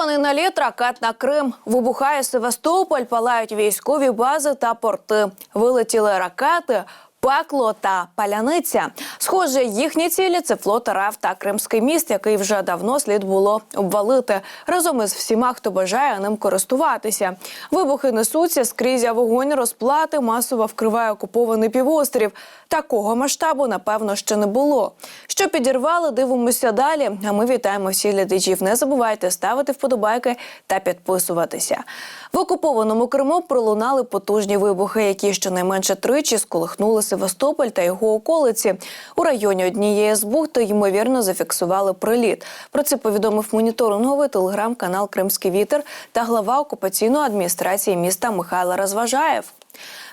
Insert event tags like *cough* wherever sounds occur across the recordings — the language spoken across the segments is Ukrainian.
Масований наліт ракет на Крим. Вибухає Севастополь, палають військові бази та порти. Вилетіли ракети. Пекло та паляниця. Схоже, їхні цілі це флот РФ та Кримський міст, який вже давно слід було обвалити разом із всіма, хто бажає ним користуватися. Вибухи несуться скрізь, а вогонь розплати масово вкриває окупований півострів. Такого масштабу, напевно, ще не було. Що підірвали, дивимося далі. А ми вітаємо всіх глядачів. Не забувайте ставити вподобайки та підписуватися. В окупованому Криму пролунали потужні вибухи, які щонайменше тричі сколихнули Севастополь та його околиці. У районі однієї з бухти ймовірно зафіксували приліт. Про це повідомив моніторинговий телеграм-канал Кримський вітер та глава окупаційної адміністрації міста Михайло Розважаєв.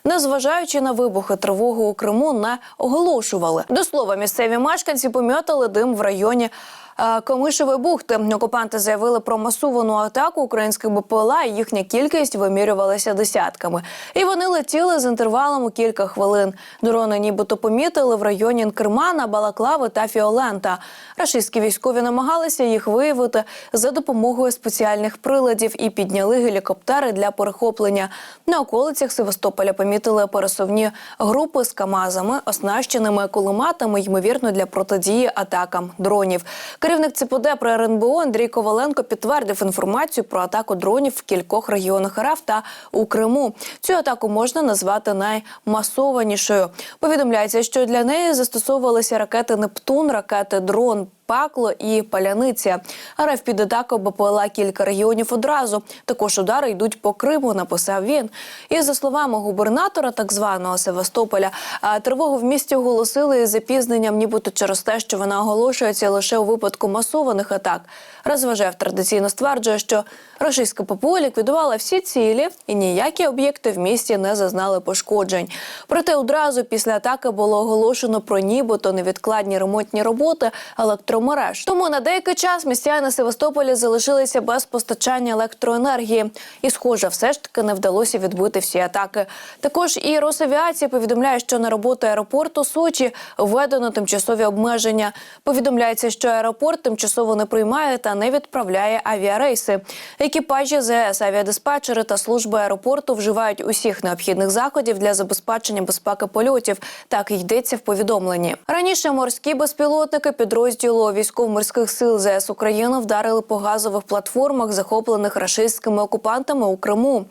Незважаючи на вибухи, тривоги у Криму не оголошували. До слова, місцеві мешканці помітили дим в районі. Комишевої бухти окупанти заявили про масовану атаку українських БПЛА. і Їхня кількість вимірювалася десятками, і вони летіли з інтервалом у кілька хвилин. Дрони нібито помітили в районі Інкермана, Балаклави та Фіолента. Рашистські військові намагалися їх виявити за допомогою спеціальних приладів і підняли гелікоптери для перехоплення. На околицях Севастополя помітили пересувні групи з камазами, оснащеними кулеметами, ймовірно, для протидії атакам дронів. Керівник ЦПД при РНБО Андрій Коваленко підтвердив інформацію про атаку дронів в кількох регіонах РФ та у Криму. Цю атаку можна назвати наймасованішою. Повідомляється, що для неї застосовувалися ракети Нептун, ракети Дрон. Пакло і паляниця. РФ під атаку БПЛА кілька регіонів одразу. Також удари йдуть по Криму, написав він. І за словами губернатора так званого Севастополя, тривогу в місті оголосили із запізненням, нібито через те, що вона оголошується лише у випадку масованих атак. Розважав традиційно стверджує, що російська ППО ліквідувала всі цілі і ніякі об'єкти в місті не зазнали пошкоджень. Проте одразу після атаки було оголошено про нібито невідкладні ремонтні роботи електромереж. Тому на деякий час містяни Севастополя залишилися без постачання електроенергії. І, схоже, все ж таки не вдалося відбити всі атаки. Також і Росавіація повідомляє, що на роботу аеропорту Сочі введено тимчасові обмеження. Повідомляється, що аеропорт тимчасово не приймає та не відправляє авіарейси. Екіпажі ЗС, авіадиспетчери та служби аеропорту вживають усіх необхідних заходів для забезпечення безпеки польотів. Так йдеться в повідомленні. Раніше морські безпілотники підрозділу військово-морських сил ЗС України вдарили по газових платформах, захоплених рашистськими окупантами у Криму.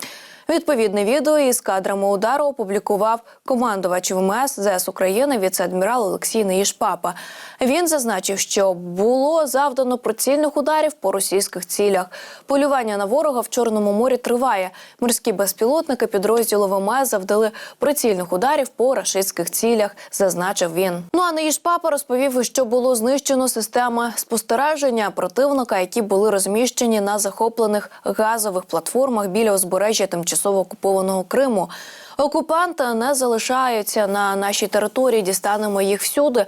Відповідне відео із кадрами удару опублікував командувач ВМС ЗС України віце-адмірал Олексій Неїшпапа. Він зазначив, що було завдано прицільних ударів по російських цілях. Полювання на ворога в Чорному морі триває. Морські безпілотники підрозділу ВМС завдали прицільних ударів по рашистських цілях, зазначив він. Ну а Неїшпапа розповів, що було знищено системи спостереження противника, які були розміщені на захоплених газових платформах біля узбережжя тимчасово окупованого Криму. Окупанти не залишаються на нашій території, дістанемо їх всюди.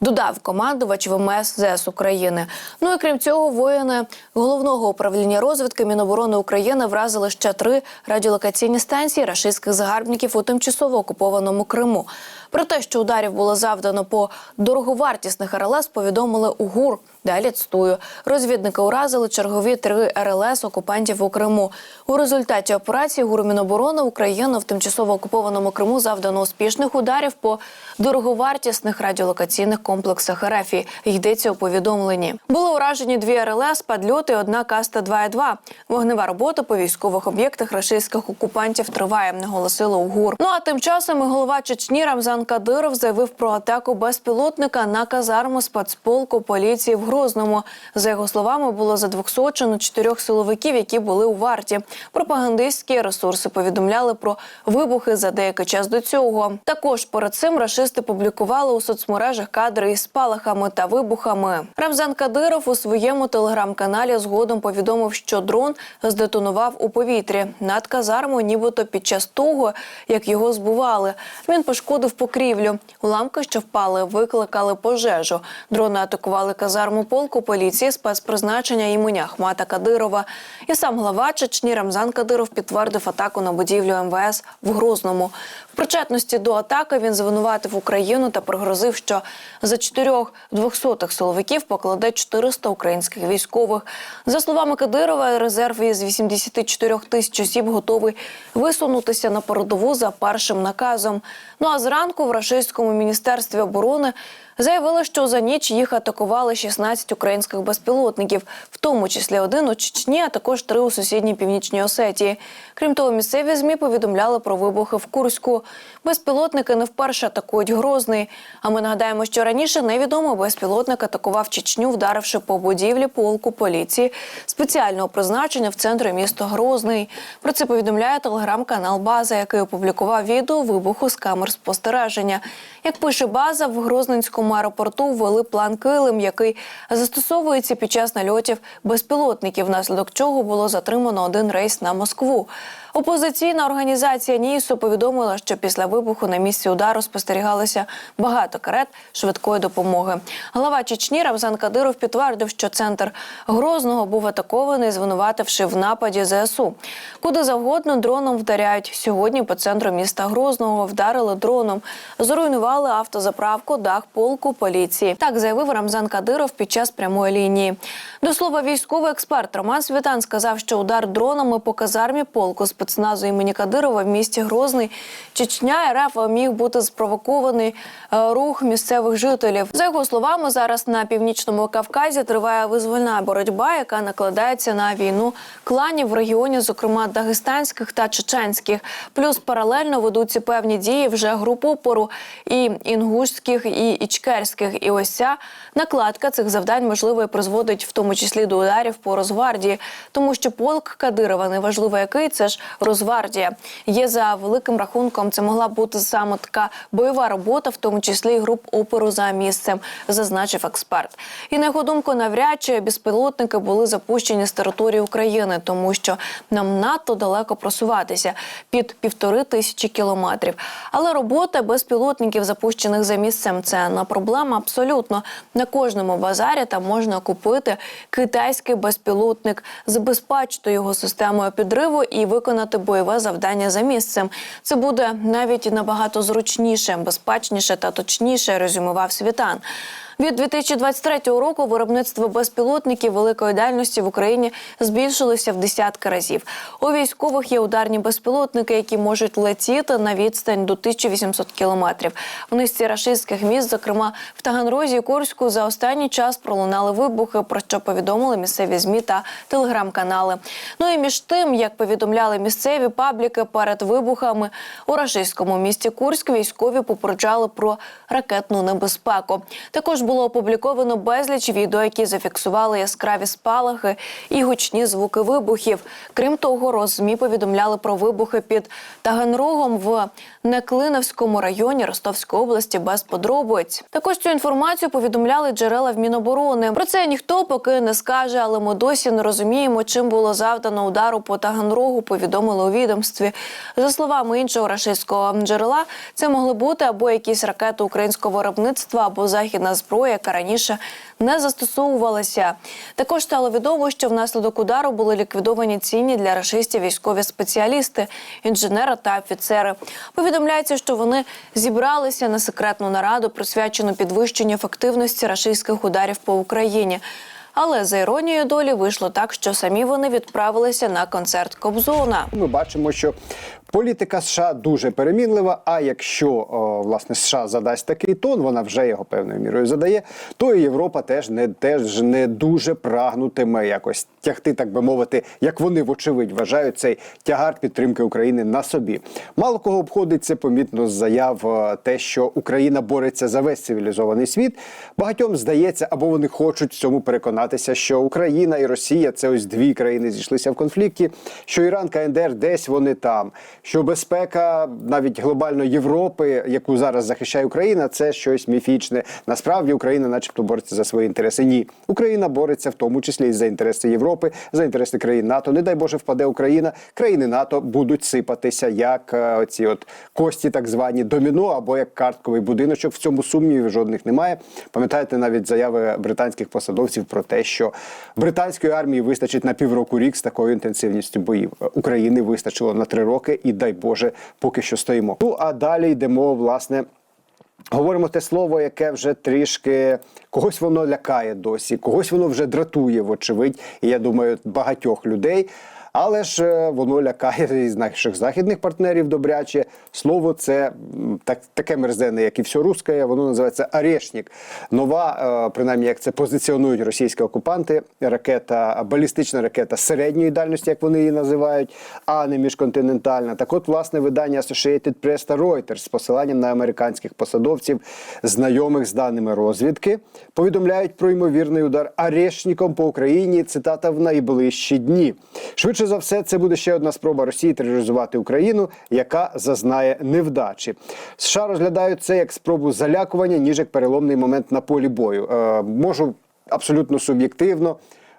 Додав командувач ВМС ЗС України. Ну і крім цього, воїни головного управління розвідки Міноборони України вразили ще три радіолокаційні станції рашистських загарбників у тимчасово окупованому Криму. Про те, що ударів було завдано по дороговартісних РЛС, повідомили у ГУР. Далі цитую. Розвідники уразили чергові три РЛС окупантів у Криму. У результаті операції ГУР Міноборони України в тимчасово окупованому Криму завдано успішних ударів по дороговартісних радіолокаційних комплексах РФ. Йдеться у повідомленні. Були уражені дві РЛС, падльоти, одна каста 2,2. Вогнева робота по військових об'єктах рашистських окупантів триває, наголосило у ГУР. Ну а тим часом голова Чечні Рамзан Кадиров заявив про атаку безпілотника на казарму спецполку поліції в Грозному. За його словами, було задвохсочено чотирьох силовиків, які були у варті. Пропагандистські ресурси повідомляли про вибухи за деякий час до цього. Також перед цим рашисти публікували у соцмережах кадри із спалахами та вибухами. Рамзан Кадиров у своєму телеграм-каналі згодом повідомив, що дрон здетонував у повітрі над казармою, нібито під час того, як його збували. Він пошкодив покрівлю. Уламки, що впали, викликали пожежу. Дрони атакували казарму полку поліції спецпризначення імені Ахмата Кадирова. І сам глава Чечні Рамзан Кадиров підтвердив атаку на будівлю МВС в Грозному. В причетності до атаки він звинуватив Україну та пригрозив, що за чотирьох двохсотих силовиків покладе 400 українських військових. За словами Кадирова, резерв із 84 тисяч осіб готовий висунутися на передову за першим наказом. Ну а зранку в рашистському міністерстві оборони заявили, що за ніч їх атакували 16 українських безпілотників, в тому числі один у Чечні, а також три у сусідній північній Осетії. Крім того, місцеві змі повідомляли про вибухи в Курську. Безпілотники не вперше атакують Грозний. А ми нагадаємо, що раніше невідомий безпілотник атакував Чечню, вдаривши по будівлі полку поліції спеціального призначення в центрі міста Грозний. Про це повідомляє телеграм-канал База, який опублікував відео вибуху з камер спостереження. Як пише база, в Грозненському аеропорту ввели план Килим, який застосовується під час нальотів безпілотників, внаслідок чого було затримано один рейс на Москву. Опозиційна організація НІСУ повідомила, що після вибуху на місці удару спостерігалося багато карет швидкої допомоги. Глава Чечні Рамзан Кадиров підтвердив, що центр Грозного був атакований, звинувативши в нападі ЗСУ. Куди завгодно дроном вдаряють. Сьогодні по центру міста Грозного вдарили дроном, зруйнували автозаправку, дах полку поліції. Так заявив Рамзан Кадиров під час прямої лінії. До слова, військовий експерт Роман Світан сказав, що удар дронами по казармі полку спецназу імені Кадирова в місті Грозний Чечня РФ міг бути спровокований е, рух місцевих жителів. За його словами, зараз на північному Кавказі триває визвольна боротьба, яка накладається на війну кланів в регіоні, зокрема дагестанських та чеченських. Плюс паралельно ведуться певні дії вже груп опору і інгушських, і ічкерських. І ось ця накладка цих завдань можливо і призводить в тому числі до ударів по Росгвардії, тому що полк Кадирова, неважливо який, це ж Росгвардія. Є за великим рахунком, це могла бути саме така бойова робота, в тому числі і груп опору за місцем, зазначив експерт. І на його думку, навряд чи безпілотники були запущені з території України, тому що нам надто далеко просуватися під півтори тисячі кілометрів. Але робота безпілотників, запущених за місцем, це не проблема абсолютно. На кожному базарі там можна купити китайський безпілотник, забезпечити його системою підриву і виконати бойове завдання за місцем. Це буде навіть набагато зручніше, безпечніше та точніше, резюмував Світан. Від 2023 року виробництво безпілотників великої дальності в Україні збільшилося в десятки разів. У військових є ударні безпілотники, які можуть летіти на відстань до 1800 кілометрів. В низці рашистських міст, зокрема в Таганрозі Курську, за останній час пролунали вибухи, про що повідомили місцеві змі та телеграм-канали. Ну і між тим, як повідомляли місцеві пабліки перед вибухами у рашистському місті Курськ, військові попереджали про ракетну небезпеку. Також було опубліковано безліч відео, які зафіксували яскраві спалахи і гучні звуки вибухів. Крім того, роззмі повідомляли про вибухи під Таганрогом в Неклиновському районі Ростовської області без подробиць. Також цю інформацію повідомляли джерела в Міноборони. Про це ніхто поки не скаже, але ми досі не розуміємо, чим було завдано удару по Таганрогу. Повідомили у відомстві. За словами іншого рашистського джерела, це могли бути або якісь ракети українського виробництва, або західна зброя, яка раніше не застосовувалася. Також стало відомо, що внаслідок удару були ліквідовані цінні для рашистів військові спеціалісти, інженери та офіцери. Повідомляється, що вони зібралися на секретну нараду, присвячену підвищенню ефективності рашистських ударів по Україні. Але за іронією долі вийшло так, що самі вони відправилися на концерт Кобзона. Ми бачимо, що політика США дуже перемінлива. А якщо о, власне США задасть такий тон, вона вже його певною мірою задає, то і Європа теж не теж не дуже прагнутиме якось тягти, так би мовити, як вони вочевидь вважають цей тягар підтримки України на собі. Мало кого обходиться помітно з заяв те, що Україна бореться за весь цивілізований світ. Багатьом здається, або вони хочуть в цьому переконатися, що Україна і Росія це ось дві країни зійшлися в конфлікті, що Іран, КНДР десь вони там, що безпека навіть глобально Європи, яку зараз захищає Україна, це щось міфічне. Насправді Україна, начебто, бореться за свої інтереси. Ні, Україна бореться в тому числі і за інтереси Європи, за інтереси країн НАТО. Не дай Боже, впаде Україна. Країни НАТО будуть сипатися як е, оці от кості, так звані доміно, або як картковий будиночок. В цьому сумнівів жодних немає. Пам'ятаєте навіть заяви британських посадовців про те, що британської армії вистачить на півроку рік з такою інтенсивністю боїв. України вистачило на три роки, і дай Боже, поки що стоїмо. Ну а далі йдемо власне. Говоримо те слово, яке вже трішки когось воно лякає досі, когось воно вже дратує, вочевидь, і я думаю, багатьох людей. Але ж е, воно лякає *laughs* з наших західних партнерів добряче. Слово це так, таке мерзенне, як і все русське, воно називається «Орешник». Нова, е, принаймні, як це позиціонують російські окупанти, ракета, балістична ракета середньої дальності, як вони її називають, а не міжконтинентальна. Так от, власне, видання Associated Press та Reuters з посиланням на американських посадовців, знайомих з даними розвідки, повідомляють про ймовірний удар «Орешником» по Україні. Цитата в найближчі дні. Швидше за все, це буде ще одна спроба Росії тероризувати Україну, яка зазнає невдачі. США розглядають це як спробу залякування, ніж як переломний момент на полі бою. Е, можу абсолютно суб'єктивно.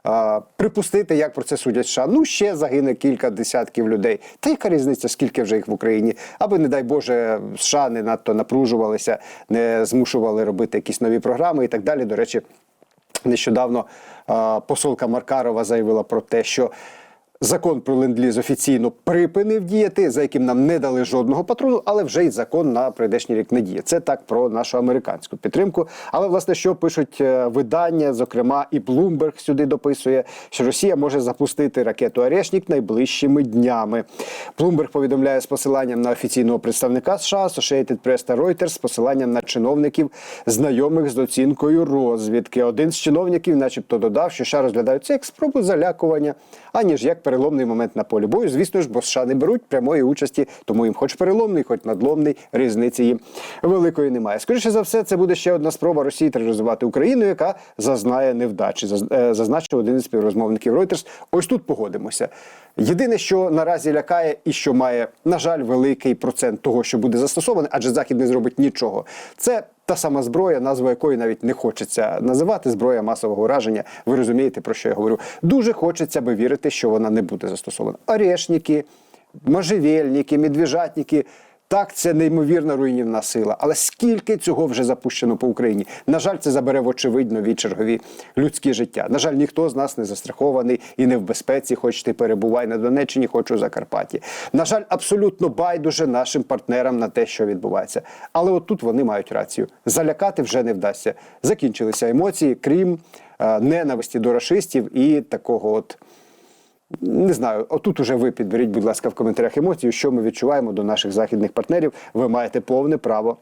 е, Припустити, як про це судять США. Ну ще загине кілька десятків людей. Та яка різниця, скільки вже їх в Україні? Аби, не дай Боже, США не надто напружувалися, не змушували робити якісь нові програми і так далі. До речі, Нещодавно е, посолка Маркарова заявила про те, що закон про ленд-ліз офіційно припинив діяти, за яким нам не дали жодного патрону, але вже й закон на прийдешній рік не діє. Це так про нашу американську підтримку. Але власне, що пишуть е, видання, зокрема, і Bloomberg сюди дописує, що Росія може запустити ракету Орешник найближчими днями. Bloomberg повідомляє з посиланням на офіційного представника США Associated Press та Reuters з посиланням на чиновників, знайомих з оцінкою розвідки. Один з чиновників, начебто, додав, що США розглядають це як спробу залякування, аніж як переломний момент на полі бою. Звісно ж, бо США не беруть прямої участі, тому їм хоч переломний, хоч надломний, різниці їм великої немає. Скоріше за все, це буде ще одна спроба Росії тероризувати Україну, яка зазнає невдачі. Е, Зазначив один із співрозмовників Reuters. Ось тут погодимося. Єдине, що наразі лякає, і що має, на жаль, великий процент того, що буде застосоване, адже Захід не зробить нічого. Це та сама зброя, назву якої навіть не хочеться називати зброя масового ураження. Ви розумієте, про що я говорю? Дуже хочеться би вірити, що вона не буде застосована. Орешники, можжевельники, медвіжатники. Так, це неймовірна руйнівна сила. Але скільки цього вже запущено по Україні? На жаль, це забере вочевидь нові чергові людські життя. На жаль, ніхто з нас не застрахований і не в безпеці, хоч ти перебувай на Донеччині, хоч у Закарпатті. На жаль, абсолютно байдуже нашим партнерам на те, що відбувається. Але от тут вони мають рацію. Залякати вже не вдасться. Закінчилися емоції, крім е, ненависті до рашистів і такого от. Не знаю, отут уже ви підберіть, будь ласка, в коментарях емоцію, що ми відчуваємо до наших західних партнерів. Ви маєте повне право.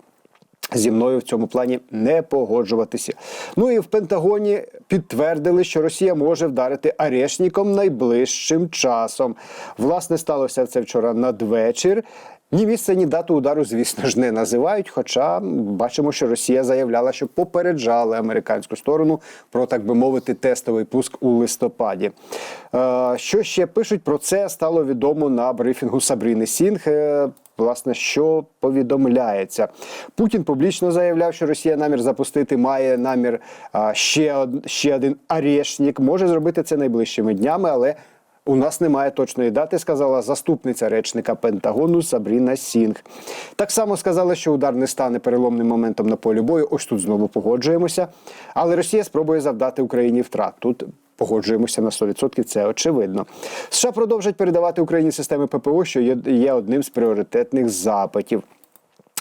Зі мною в цьому плані не погоджуватися. Ну і в Пентагоні підтвердили, що Росія може вдарити арешником найближчим часом. Власне, сталося це вчора надвечір. Ні місце, ні дату удару, звісно ж, не називають. Хоча бачимо, що Росія заявляла, що попереджали американську сторону про так би мовити тестовий пуск у листопаді. Е, що ще пишуть про це? Стало відомо на брифінгу Сабріни Сінг. Е, Власне, що повідомляється, Путін публічно заявляв, що Росія намір запустити має намір ще ще один арешник. Може зробити це найближчими днями, але у нас немає точної дати, сказала заступниця речника Пентагону Сабріна Сінг. Так само сказала, що удар не стане переломним моментом на полі бою. Ось тут знову погоджуємося. Але Росія спробує завдати Україні втрат. Тут погоджуємося на 100%, це очевидно. США продовжать передавати Україні системи ППО, що є, одним з пріоритетних запитів.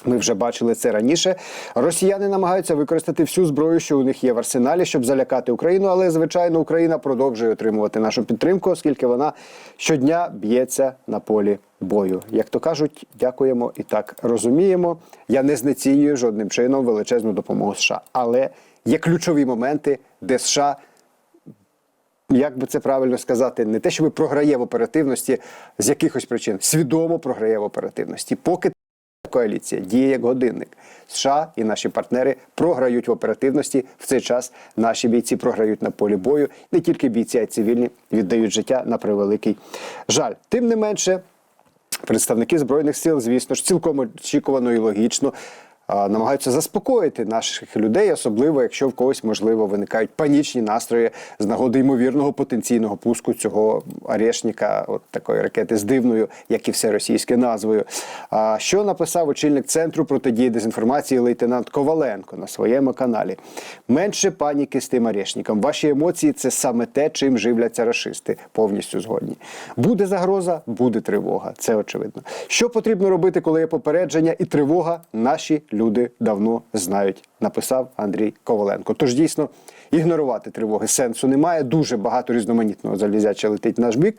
Ми вже бачили це раніше. Росіяни намагаються використати всю зброю, що у них є в арсеналі, щоб залякати Україну. Але звичайно, Україна продовжує отримувати нашу підтримку, оскільки вона щодня б'ється на полі бою. Як то кажуть, дякуємо і так розуміємо. Я не знецінюю жодним чином величезну допомогу США, але є ключові моменти, де США як би це правильно сказати, не те, що програє в оперативності з якихось причин, свідомо програє в оперативності. Поки коаліція діє як годинник. США і наші партнери програють в оперативності. В цей час наші бійці програють на полі бою. Не тільки бійці, а й цивільні віддають життя на превеликий жаль. Тим не менше. Представники збройних сил, звісно ж, цілком очікувано і логічно намагаються заспокоїти наших людей, особливо якщо в когось можливо виникають панічні настрої з нагоди ймовірного потенційного пуску цього арешника, от такої ракети з дивною, як і все російське назвою. А що написав очільник центру протидії дезінформації лейтенант Коваленко на своєму каналі? Менше паніки з тим арешником. Ваші емоції це саме те, чим живляться рашисти. Повністю згодні. Буде загроза, буде тривога. Це очевидно. Що потрібно робити, коли є попередження і тривога? Наші люди давно знають. Написав Андрій Коваленко. Тож дійсно ігнорувати тривоги сенсу немає. Дуже багато різноманітного залізяча летить в наш бік.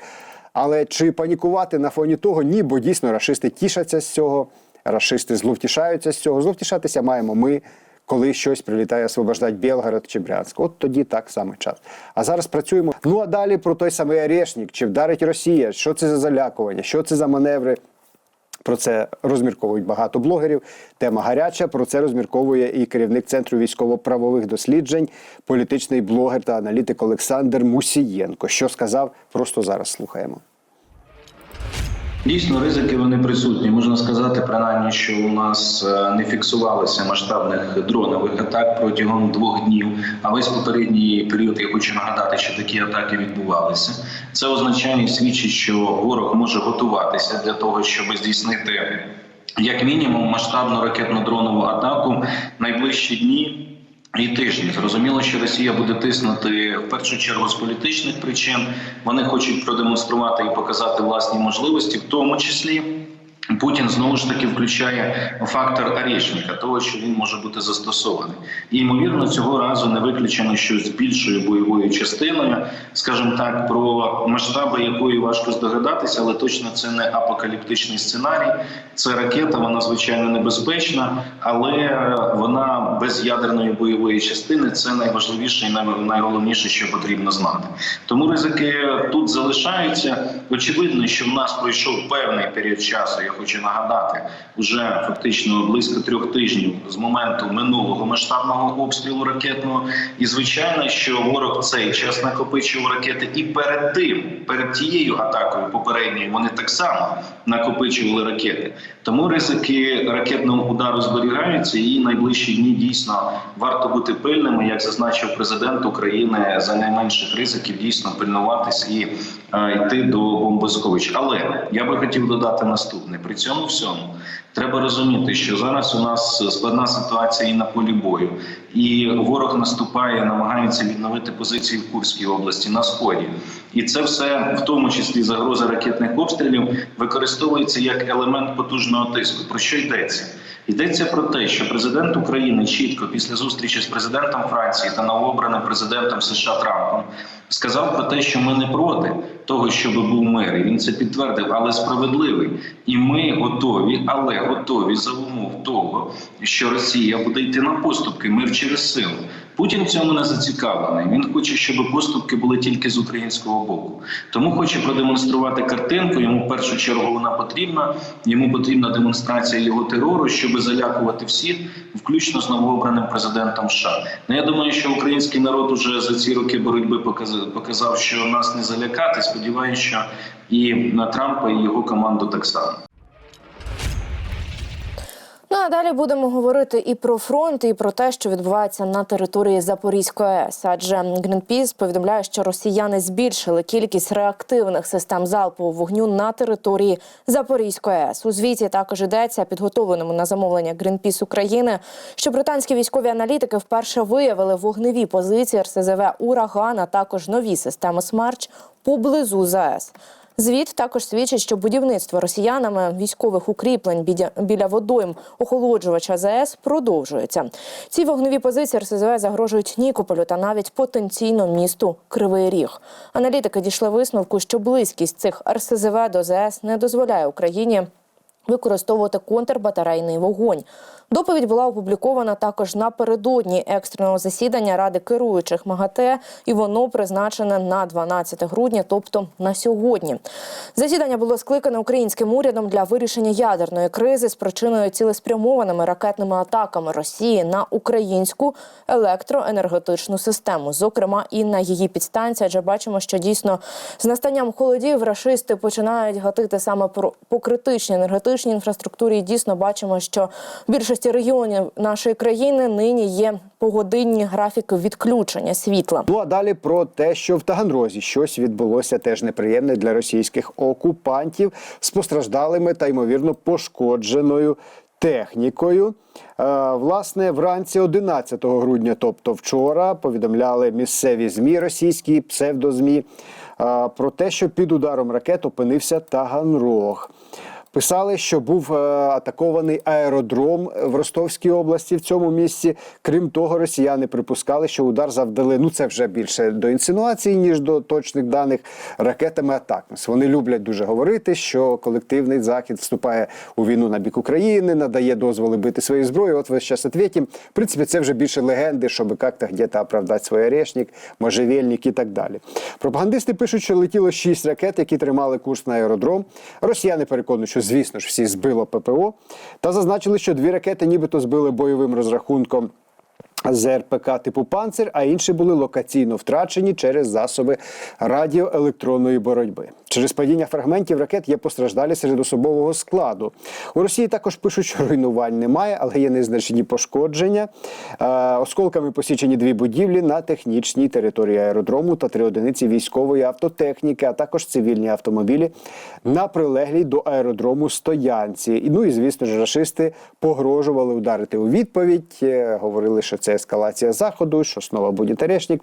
Але чи панікувати на фоні того? Ні, бо дійсно рашисти тішаться з цього, рашисти зловтішаються з цього. Зловтішатися маємо ми, коли щось прилітає освобождати Білгород чи Брянськ. От тоді так саме час. А зараз працюємо. Ну а далі про той самий Орешник, чи вдарить Росія, що це за залякування, що це за маневри. Про це розмірковують багато блогерів. Тема гаряча. Про це розмірковує і керівник центру військово-правових досліджень, політичний блогер та аналітик Олександр Мусієнко. Що сказав, просто зараз слухаємо. Дійсно, ризики вони присутні. Можна сказати, принаймні, що у нас е, не фіксувалося масштабних дронових атак протягом двох днів. А весь попередній період я хочу нагадати, що такі атаки відбувалися. Це означає свідчить, що ворог може готуватися для того, щоб здійснити як мінімум масштабну ракетно-дронову атаку найближчі дні. І тижні зрозуміло, що Росія буде тиснути в першу чергу з політичних причин. Вони хочуть продемонструвати і показати власні можливості, в тому числі. Путін знову ж таки включає фактор Орешника, того, що він може бути застосований, і ймовірно цього разу не виключено, що з більшою бойовою частиною, скажімо так, про масштаби якої важко здогадатися, але точно це не апокаліптичний сценарій. Це ракета, вона звичайно небезпечна, але вона без ядерної бойової частини це найважливіше і найголовніше, що потрібно знати. Тому ризики тут залишаються. Очевидно, що в нас пройшов певний період часу. Хочу нагадати, уже фактично близько трьох тижнів з моменту минулого масштабного обстрілу ракетного. І звичайно, що ворог цей час накопичував ракети, і перед тим, перед тією атакою попередньою, вони так само накопичували ракети. Тому ризики ракетного удару зберігаються, і найближчі дні дійсно варто бути пильними, як зазначив президент України, за найменших ризиків дійсно пильнуватись і йти до бомбосховищ. Але я би хотів додати наступне: при цьому всьому треба розуміти, що зараз у нас складна ситуація і на полі бою, і ворог наступає, намагається відновити позиції в Курській області на сході. І це все, в тому числі загроза ракетних обстрілів, використовується як елемент потужного тиску. Про що йдеться? Йдеться про те, що президент України чітко після зустрічі з президентом Франції та новообраним президентом США Трампом сказав про те, що ми не проти того, щоб був мир. І він це підтвердив, але справедливий. І ми готові, але готові за умов того, що Росія буде йти на поступки, мир через силу. Путін в цьому не зацікавлений. Він хоче, щоб поступки були тільки з українського боку. Тому хоче продемонструвати картинку. Йому в першу чергу вона потрібна. Йому потрібна демонстрація його терору, щоб залякувати всіх, включно з новообраним президентом США. Ну я думаю, що український народ уже за ці роки боротьби показав, що нас не залякати. Сподіваюся, що і на Трампа і його команду так само. Ну а далі будемо говорити і про фронт, і про те, що відбувається на території Запорізької АЕС. Адже Greenpeace повідомляє, що росіяни збільшили кількість реактивних систем залпового вогню на території Запорізької АЕС. У звіті також йдеться підготовленому на замовлення Greenpeace України, що британські військові аналітики вперше виявили вогневі позиції РСЗВ Ураган, а також нові системи Смерч поблизу ЗАЕС. Звіт також свідчить, що будівництво росіянами військових укріплень біля, водойм охолоджувача ЗАЕС продовжується. Ці вогневі позиції РСЗВ загрожують Нікополю та навіть потенційно місту Кривий Ріг. Аналітики дійшли висновку, що близькість цих РСЗВ до ЗАЕС не дозволяє Україні використовувати контрбатарейний вогонь. Доповідь була опублікована також напередодні екстреного засідання Ради керуючих МАГАТЕ, і воно призначене на 12 грудня, тобто на сьогодні. Засідання було скликане українським урядом для вирішення ядерної кризи, спричиненою цілеспрямованими ракетними атаками Росії на українську електроенергетичну систему, зокрема і на її підстанції. Адже бачимо, що дійсно з настанням холодів рашисти починають гатити саме по критичній енергетичній інфраструктурі. І дійсно бачимо, що в більшості регіонів нашої країни нині є погодинні графіки відключення світла. Ну а далі про те, що в Таганрозі щось відбулося теж неприємне для російських окупантів з постраждалими та ймовірно пошкодженою технікою. Е, Власне, вранці 11 грудня, тобто вчора, повідомляли місцеві змі російські псевдозмі е, про те, що під ударом ракет опинився Таганрог. Писали, що був е, атакований аеродром в Ростовській області в цьому місці. Крім того, росіяни припускали, що удар завдали. Ну це вже більше до інсинуації, ніж до точних даних ракетами Атакмс. Вони люблять дуже говорити, що колективний захід вступає у війну на бік України, надає дозволи бити свою зброю. От ви зараз відповім. В принципі, це вже більше легенди, щоб як-то где-то оправдати свій орешник, можжевельник і так далі. Пропагандисти пишуть, що летіло шість ракет, які тримали курс на аеродром. Росіяни переконують, що звісно ж всі збило ППО, та зазначили, що дві ракети нібито збили бойовим розрахунком. З РПК типу «Панцир», а інші були локаційно втрачені через засоби радіоелектронної боротьби. Через падіння фрагментів ракет є постраждалі серед особового складу. У Росії також пишуть, що руйнувань немає, але є незначні пошкодження. Е, Осколками посічені дві будівлі на технічній території аеродрому та три одиниці військової автотехніки, а також цивільні автомобілі на прилеглій до аеродрому стоянці. Ну і звісно ж, рашисти погрожували ударити у відповідь. е, Говорили, що це ескалація заходу, що знову буде терешник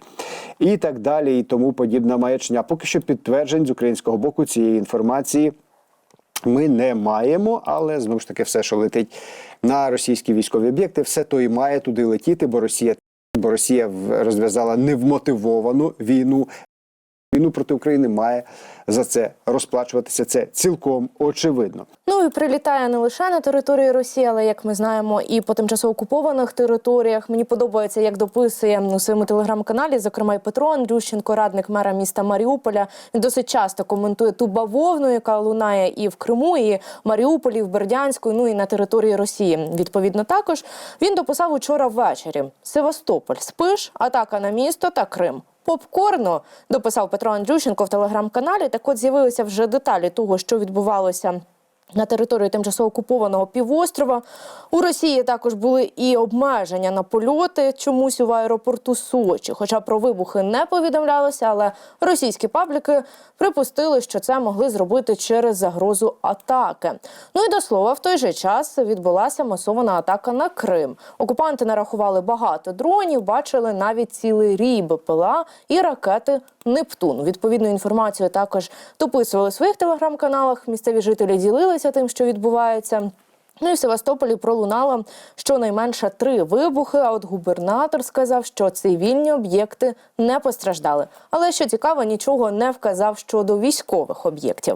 і так далі, і тому подібна маячня. Поки що підтверджень з українського боку цієї інформації ми не маємо, але знову ж таки, все, що летить на російські військові об'єкти, все то і має туди летіти, бо Росія, бо Росія розв'язала невмотивовану війну. Війну проти України має за це розплачуватися. Це цілком очевидно. Ну і прилітає не лише на території Росії, але як ми знаємо, і по тимчасово окупованих територіях. Мені подобається, як дописує у своєму телеграм-каналі, зокрема і Петро Андрющенко, радник мера міста Маріуполя. Він досить часто коментує ту бавовну, яка лунає і в Криму, і в Маріуполі, і в Бердянську, ну і на території Росії. Відповідно, також він дописав учора ввечері: Севастополь, спиш, атака на місто та Крим. Попкорно дописав Петро Андрющенко в телеграм-каналі. Так от з'явилися вже деталі того, що відбувалося. На території тимчасово окупованого півострова у Росії також були і обмеження на польоти чомусь у аеропорту Сочі. Хоча про вибухи не повідомлялося, але російські пабліки припустили, що це могли зробити через загрозу атаки. Ну і до слова, в той же час відбулася масована атака на Крим. Окупанти нарахували багато дронів, бачили навіть цілий рій БПЛА і ракети Нептун. Відповідну інформацію також дописували в своїх телеграм-каналах. Місцеві жителі ділилися тим, що відбувається. Ну і в Севастополі пролунало щонайменше три вибухи. А от губернатор сказав, що цивільні об'єкти не постраждали. Але що цікаво, нічого не вказав щодо військових об'єктів.